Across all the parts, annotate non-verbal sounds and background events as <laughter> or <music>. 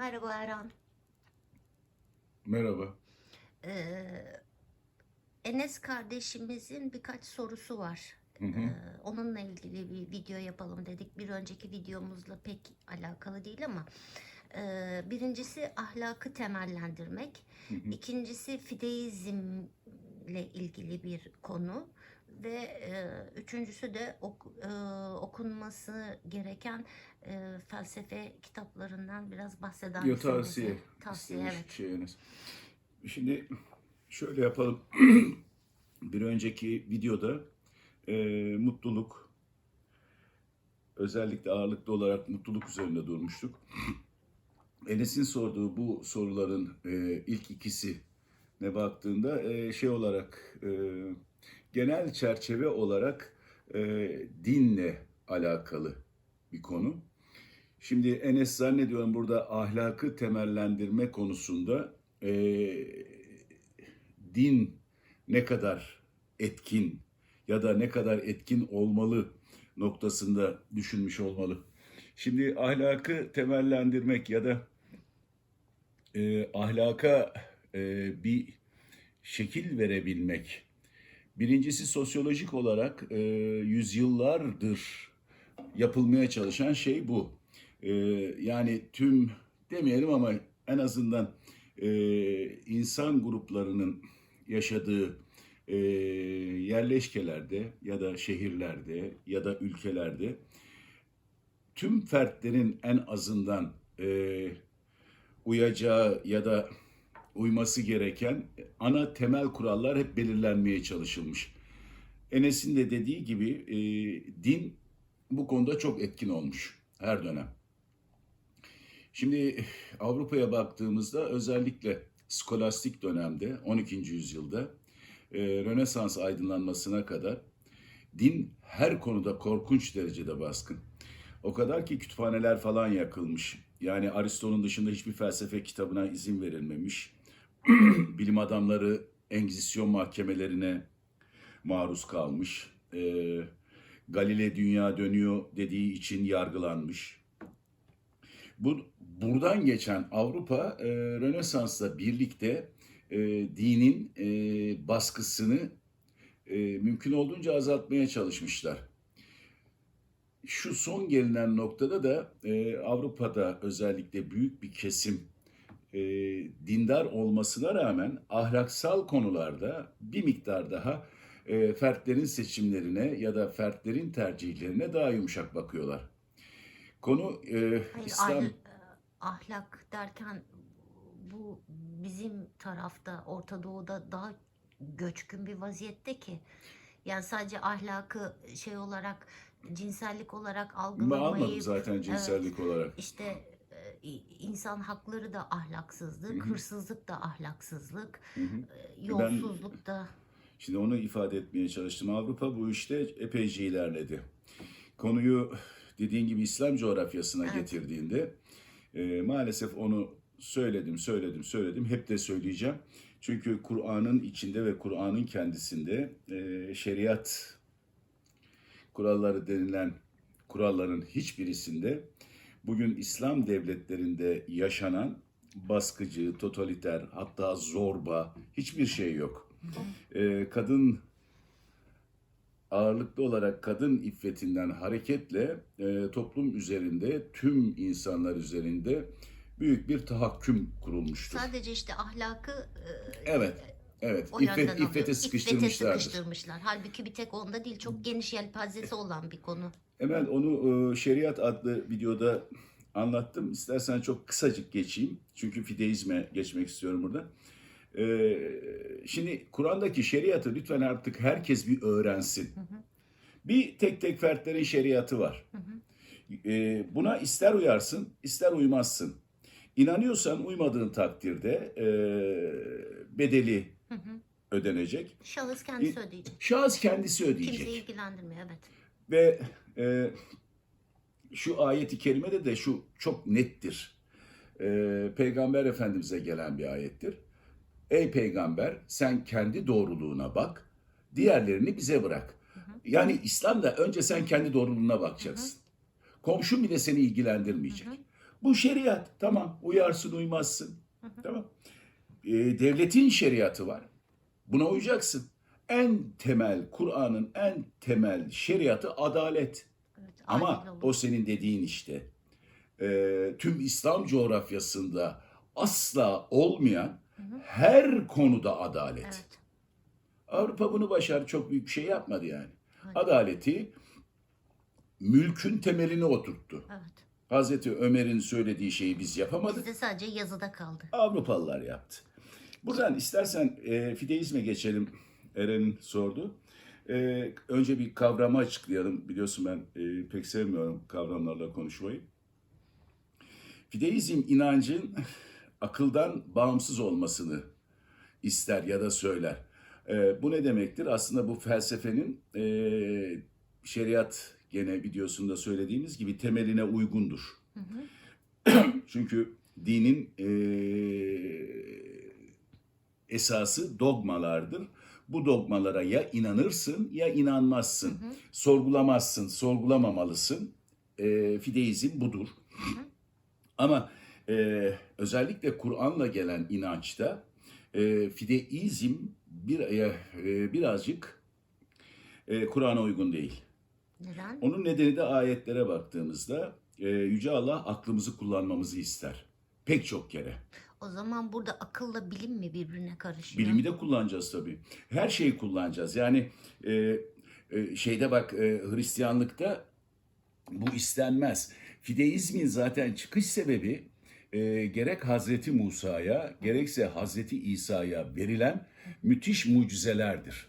Merhaba Erhan. Merhaba. Ee, Enes kardeşimizin birkaç sorusu var. Hı hı. Ee, onunla ilgili bir video yapalım dedik. Bir önceki videomuzla pek alakalı değil ama e, birincisi ahlakı temellendirmek, Hı hı. ikincisi fideizmle ilgili bir konu ve e, üçüncüsü de ok- e, okunması gereken e, felsefe kitaplarından biraz bahseder Yo, tavsiye. Tavsiye evet. şeyiniz. Şimdi şöyle yapalım. <clears throat> Bir önceki videoda e, mutluluk, özellikle ağırlıklı olarak mutluluk üzerinde durmuştuk. <clears throat> Enes'in sorduğu bu soruların e, ilk ikisi ne baktığında e, şey olarak e, genel çerçeve olarak e, dinle alakalı bir konu. Şimdi Enes zannediyorum burada ahlakı temellendirme konusunda e, din ne kadar etkin ya da ne kadar etkin olmalı noktasında düşünmüş olmalı. Şimdi ahlakı temellendirmek ya da e, ahlaka e, bir şekil verebilmek. Birincisi sosyolojik olarak e, yüzyıllardır yapılmaya çalışan şey bu. E, yani tüm demeyelim ama en azından e, insan gruplarının yaşadığı e, yerleşkelerde ya da şehirlerde ya da ülkelerde tüm fertlerin en azından e, uyacağı ya da uyması gereken ana temel kurallar hep belirlenmeye çalışılmış. Enes'in de dediği gibi e, din bu konuda çok etkin olmuş her dönem. Şimdi Avrupa'ya baktığımızda özellikle skolastik dönemde 12. yüzyılda e, Rönesans aydınlanmasına kadar din her konuda korkunç derecede baskın. O kadar ki kütüphaneler falan yakılmış. Yani Aristo'nun dışında hiçbir felsefe kitabına izin verilmemiş. <clears throat> Bilim adamları Engizisyon mahkemelerine maruz kalmış. Ee, Galile dünya dönüyor dediği için yargılanmış. Bu buradan geçen Avrupa e, Rönesans'la birlikte e, dinin e, baskısını e, mümkün olduğunca azaltmaya çalışmışlar. Şu son gelinen noktada da e, Avrupa'da özellikle büyük bir kesim e, dindar olmasına rağmen ahlaksal konularda bir miktar daha e, fertlerin seçimlerine ya da fertlerin tercihlerine daha yumuşak bakıyorlar. Konu e, Hayır, İslam ahl- e, ahlak derken bu bizim tarafta Orta Doğu'da daha göçkün bir vaziyette ki yani sadece ahlakı şey olarak cinsellik olarak ben almadım zaten cinsellik olarak. işte insan hakları da ahlaksızlık, Hı hı. hırsızlık da ahlaksızlık, Hı hı. e, yolsuzluk da Şimdi onu ifade etmeye çalıştım. Avrupa bu işte epeyce ilerledi. Konuyu dediğin gibi İslam coğrafyasına Evet. getirdiğinde e, maalesef onu söyledim, söyledim, söyledim. Hep de söyleyeceğim. Çünkü Kur'an'ın içinde ve Kur'an'ın kendisinde e, şeriat kuralları denilen kuralların hiçbirisinde bugün İslam devletlerinde yaşanan baskıcı, totaliter, hatta zorba hiçbir şey yok. Ee, kadın ağırlıklı olarak kadın iffetinden hareketle e, toplum üzerinde, tüm insanlar üzerinde büyük bir tahakküm kurulmuştur. sadece işte ahlakı e, Evet, evet. o İffet, alıyor. iffete sıkıştırmışlar. Halbuki bir tek onda değil çok geniş yelpazesi olan bir konu. Hemen onu e, Şeriat adlı videoda anlattım. İstersen çok kısacık geçeyim. Çünkü fideizme geçmek istiyorum burada. E, şimdi Kur'an'daki şeriatı lütfen artık herkes bir öğrensin. Hı hı. Bir tek tek fertlerin şeriatı var. Hı hı. E, buna ister uyarsın, ister uymazsın. İnanıyorsan uymadığın takdirde bedeli Hı hı. ödenecek. Şahıs kendisi ödeyecek. Şahıs kendisi ödeyecek. Kimseyi ilgilendirmiyor evet. Ve e, şu ayeti kerimede de şu çok nettir. E, Peygamber Efendimiz'e gelen bir ayettir. Ey peygamber sen kendi doğruluğuna bak, diğerlerini bize bırak. Yani İslam'da önce sen kendi doğruluğuna bakacaksın. Komşun bile seni ilgilendirmeyecek. Hı hı. Bu şeriat. Tamam. Uyarsın uymazsın. Tamam. Ee, devletin şeriatı var. Buna uyacaksın. En temel, Kur'an'ın en temel şeriatı adalet. Evet, Ama o senin dediğin işte. Ee, tüm İslam coğrafyasında asla olmayan her konuda adalet. Evet. Avrupa bunu başardı. Çok büyük bir şey yapmadı yani. Evet. Adaleti mülkün temelini oturttu. Evet. Hazreti Ömer'in söylediği şeyi biz yapamadık. Bizde sadece yazıda kaldı. Avrupalılar yaptı. Buradan istersen e, fideizme geçelim. Eren sordu. E, önce bir kavramı açıklayalım. Biliyorsun ben e, pek sevmiyorum kavramlarla konuşmayı. Fideizm inancın akıldan bağımsız olmasını ister ya da söyler. E, bu ne demektir? Aslında bu felsefenin e, şeriat gene videosunda söylediğimiz gibi temeline uygundur. Hı hı. <clears throat> Çünkü dinin eee, esası dogmalardır. Bu dogmalara ya inanırsın ya inanmazsın. Hı hı. Sorgulamazsın, sorgulamamalısın. Eee fideizm budur. Ama eee, özellikle Kur'an'la gelen inançta eee fideizm bir, eee, birazcık eee, Kur'an'a uygun değil. Neden? Onun nedeni de ayetlere baktığımızda e, Yüce Allah aklımızı kullanmamızı ister. Pek çok kere. O zaman burada akılla bilim mi birbirine karışıyor? Bilimi de kullanacağız tabii. Her şeyi kullanacağız. Yani e, e, şeyde bak e, Hristiyanlıkta bu istenmez. Fideizmin zaten çıkış sebebi e, gerek Hazreti Musa'ya gerekse Hazreti İsa'ya verilen müthiş mucizelerdir.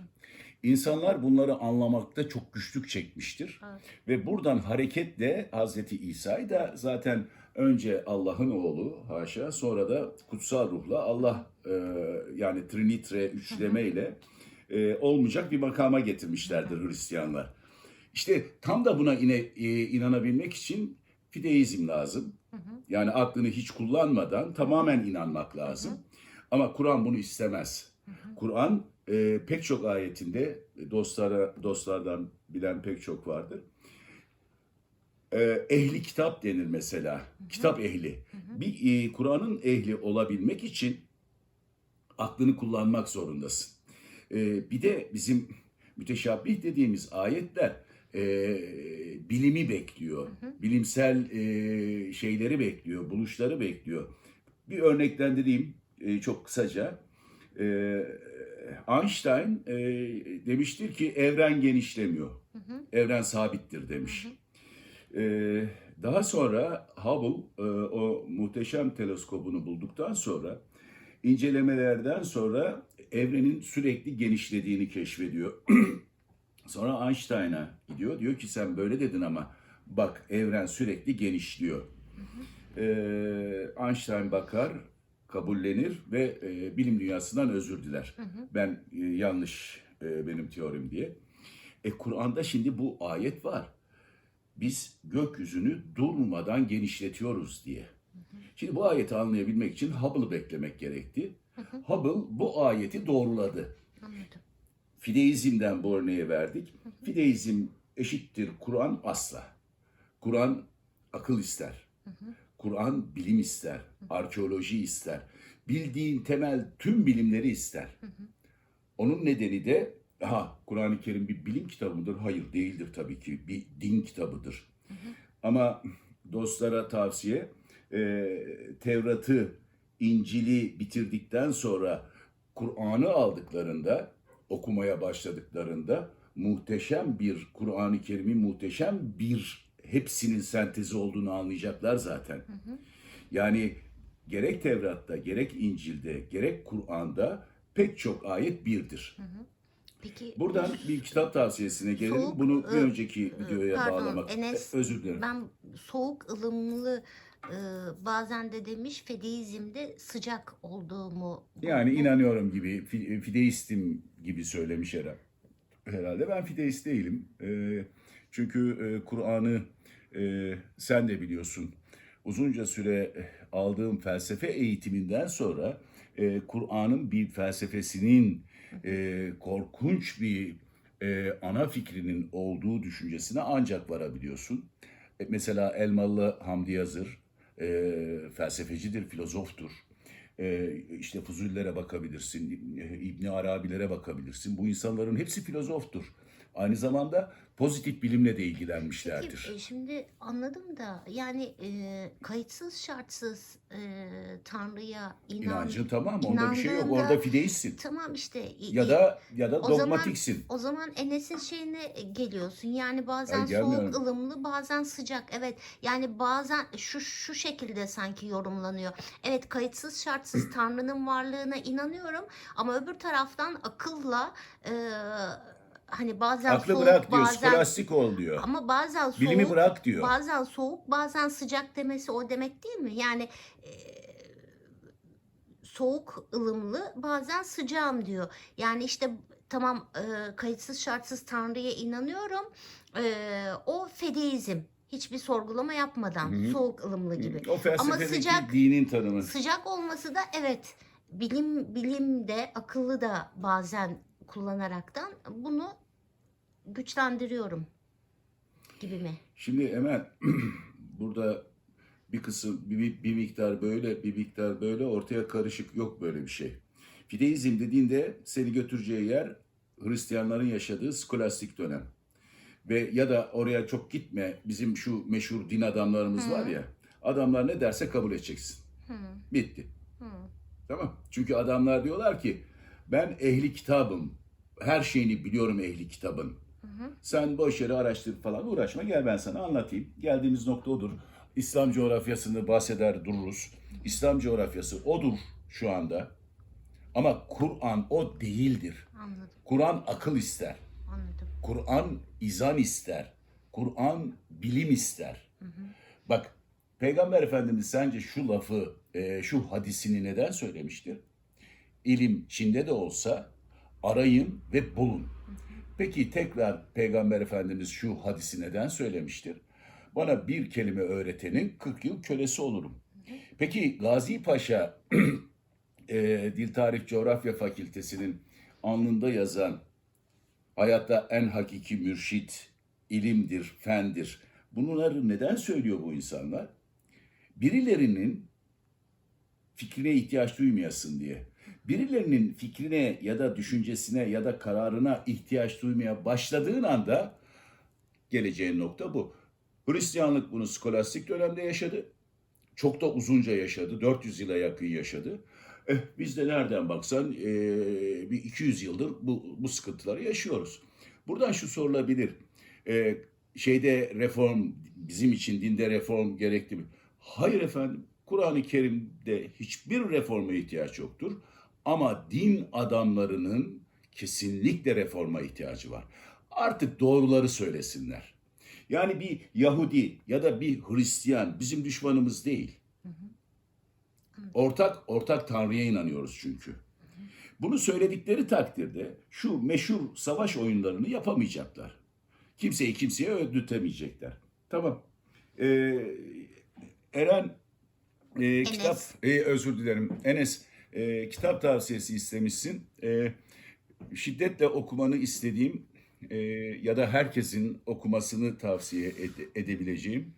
İnsanlar bunları anlamakta çok güçlük çekmiştir. Evet. Ve buradan hareketle Hazreti İsa'yı da zaten önce Allah'ın oğlu haşa sonra da kutsal ruhla Allah e, yani trinitre üçleme ile e, olmayacak bir makama getirmişlerdir Hristiyanlar. İşte tam da buna ine, e, inanabilmek için fideizm lazım. Yani aklını hiç kullanmadan tamamen inanmak lazım. Ama Kur'an bunu istemez. Kur'an e, pek çok ayetinde dostlara dostlardan bilen pek çok vardır. E, ehli kitap denir mesela. Kitap ehli. Bir e, Kur'an'ın ehli olabilmek için aklını kullanmak zorundasın. E, bir de bizim müteşabbih dediğimiz ayetler e, bilimi bekliyor. Bilimsel e, şeyleri bekliyor, buluşları bekliyor. Bir örneklendireyim e, çok kısaca. E, Einstein e, demiştir ki evren genişlemiyor. Hı hı. Evren sabittir demiş. E, daha sonra Hubble e, o muhteşem teleskobunu bulduktan sonra incelemelerden sonra evrenin sürekli genişlediğini keşfediyor. <clears throat> sonra Einstein'a gidiyor. Diyor ki sen böyle dedin ama bak evren sürekli genişliyor. E, Einstein bakar, kabullenir ve e, bilim dünyasından özür diler. Hı hı. Ben e, yanlış e, benim teorim diye. E Kur'an'da şimdi bu ayet var. Biz gökyüzünü durmadan genişletiyoruz diye. Şimdi bu ayeti anlayabilmek için Hubble'ı beklemek gerekti. Hubble bu ayeti doğruladı. Anladım. Fideizmden bu örneği verdik. Fideizm eşittir Kur'an asla. Kur'an akıl ister. Kur'an bilim ister. Arkeoloji ister. Bildiğin temel tüm bilimleri ister. Onun nedeni de ha Kur'an-ı Kerim bir bilim kitabı mıdır? Hayır değildir tabii ki. Bir din kitabıdır. Ama dostlara tavsiye e, Tevrat'ı, İncil'i bitirdikten sonra Kur'an'ı aldıklarında, okumaya başladıklarında muhteşem bir Kur'an-ı Kerim'in muhteşem bir hepsinin sentezi olduğunu anlayacaklar zaten. Yani gerek Tevrat'ta, gerek İncil'de, gerek Kur'an'da pek çok ayet birdir. Peki Buradan bir kitap tavsiyesine gelelim. Soğuk, Bunu bir e, önceki videoya pardon, bağlamak. Enes, E, Özür dilerim. ben soğuk ılımlı e, bazen de demiş fedeizmde sıcak olduğumu. Yani inanıyorum gibi, fi- fideistim gibi söylemiş herhalde. Herhalde ben fideist değilim. Ee, çünkü e, Kur'an'ı e, sen de biliyorsun. Uzunca süre aldığım felsefe eğitiminden sonra e, Kur'an'ın bir felsefesinin e, korkunç bir e, ana fikrinin olduğu düşüncesine ancak varabiliyorsun. E, mesela Elmalı Hamdi Yazır, e, felsefecidir, filozoftur. E, işte Fuzulilere bakabilirsin, İbni Arabilere bakabilirsin. Bu insanların hepsi filozoftur. Aynı zamanda pozitif bilimle de ilgilenmişlerdir. Peki e, şimdi anladım da yani e, kayıtsız şartsız e, Tanrı'ya inan İnancın tamam onda bir şey yok. Orada fideistsin. tamam işte Ya da ya da o zaman- dogmatiksin. O zaman Enes'in şeyine geliyorsun. Yani bazen gelmiyorum. soğuk ılımlı, bazen sıcak. Evet. Yani bazen şu şu şekilde sanki yorumlanıyor. Evet, kayıtsız şartsız <clears throat> Tanrı'nın varlığına inanıyorum ama öbür taraftan akılla e, hani bazen Aklı soğuk, bırak diyor, bazen skolastik ol diyor. ama bazen soğuk, Bilimi bırak diyor. bazen soğuk, bazen sıcak demesi o demek değil mi? Yani e, soğuk ılımlı, bazen sıcağım diyor. Yani işte tamam e, kayıtsız şartsız Tanrı'ya inanıyorum. E, o fedeizm. Hiçbir sorgulama yapmadan Hı hı. soğuk ılımlı gibi. O felsefedeki sıcak- dinin tanımı. Sıcak olması da evet bilim bilim de akıllı da bazen kullanaraktan bunu güçlendiriyorum gibi mi? Şimdi Emel <clears throat> burada bir kısım bir, bir miktar böyle bir miktar böyle ortaya karışık yok böyle bir şey. Fideizm dediğinde seni götüreceği yer Hristiyanların yaşadığı skolastik dönem. Ve ya da oraya çok gitme bizim şu meşhur din adamlarımız Hı. var ya adamlar ne derse kabul edeceksin. Hı, Bitti. hı. Tamam. Çünkü adamlar diyorlar ki ben ehli kitabım. Her şeyini biliyorum ehli kitabın. Hı hı. Sen boş yere araştır falan uğraşma. Gel ben sana anlatayım. Geldiğimiz nokta odur. İslam coğrafyasını bahseder dururuz. İslam coğrafyası odur şu anda. Ama Kur'an o değildir. Anladım, Kur'an akıl ister. anladım. Kur'an izan ister. Kur'an bilim ister. Bak Peygamber Efendimiz sence şu lafı, e, şu hadisini neden söylemiştir? İlim Çin'de de olsa arayın ve bulun. Peki tekrar Peygamber Efendimiz şu hadisi neden söylemiştir? Bana bir kelime öğretenin 40 yıl kölesi olurum. Peki Gazi Paşa <clears throat> e, Dil Tarih Coğrafya Fakültesinin alnında yazan hayatta en hakiki mürşit ilimdir, fendir. Bunları neden söylüyor bu insanlar? Birilerinin fikrine ihtiyaç duymayasın diye. Birilerinin fikrine ya da düşüncesine ya da kararına ihtiyaç duymaya başladığın anda geleceğin nokta bu. Hristiyanlık bunu skolastik dönemde yaşadı. Çok da uzunca yaşadı. 400 yıla yakın yaşadı. Eh, biz de nereden baksan eh, bir 200 yıldır bu, bu sıkıntıları yaşıyoruz. Buradan şu sorulabilir. Eh, şeyde reform, bizim için dinde reform gerekli mi? Hayır efendim. Kur'an-ı Kerim'de hiçbir reforma ihtiyaç yoktur. Ama din adamlarının kesinlikle reforma ihtiyacı var. Artık doğruları söylesinler. Yani bir Yahudi ya da bir Hristiyan bizim düşmanımız değil. Ortak ortak Tanrı'ya inanıyoruz çünkü. Bunu söyledikleri takdirde şu meşhur savaş oyunlarını yapamayacaklar. Kimseyi kimseye öldürtemeyecekler. Tamam. Ee, Eren e, kitap e, özür dilerim. Enes e, kitap tavsiyesi istemişsin. E, şiddetle okumanı istediğim e, ya da herkesin okumasını tavsiye ede- edebileceğim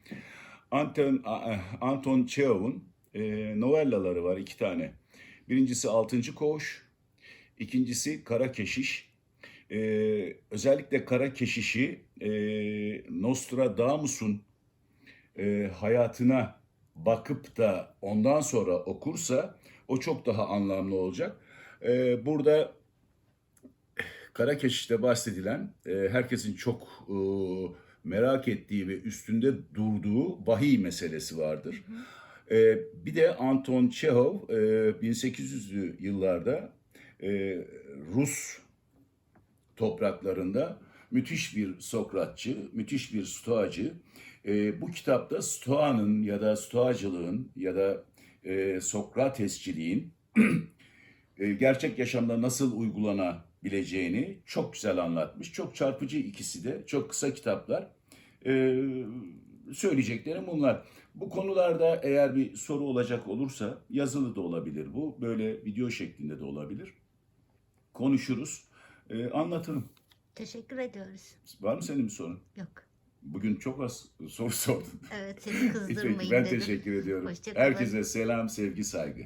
Anton A- Anton Çehov'un e, novellaları var iki tane. Birincisi Altıncı Koğuş, ikincisi Kara Keşiş. E, özellikle Kara Keşiş'i e, Nostradamus'un e, hayatına bakıp da ondan sonra okursa o çok daha anlamlı olacak. E, burada Kara Keşiş'te bahsedilen e, herkesin çok e, merak ettiği ve üstünde durduğu vahiy meselesi vardır. E, bir de Anton Çehov e, 1800'lü yıllarda e, Rus topraklarında müthiş bir Sokratçı, müthiş bir Stoacı. E, bu kitapta Stoa'nın ya da Stoacılığın ya da e, Sokratesçiliğin <clears throat> e, gerçek yaşamda nasıl uygulanabileceğini çok güzel anlatmış. Çok çarpıcı ikisi de. Çok kısa kitaplar. E, söyleyeceklerim bunlar. Bu konularda eğer bir soru olacak olursa yazılı da olabilir bu. Böyle video şeklinde de olabilir. Konuşuruz. E, anlatırım. Teşekkür ediyoruz. Var mı senin bir sorun? Yok. Bugün çok az soru <laughs> sordun. Evet seni kızdırmayayım Peki ben dedim. teşekkür ediyorum. Hoşça kalın. Herkese selam, sevgi, saygı.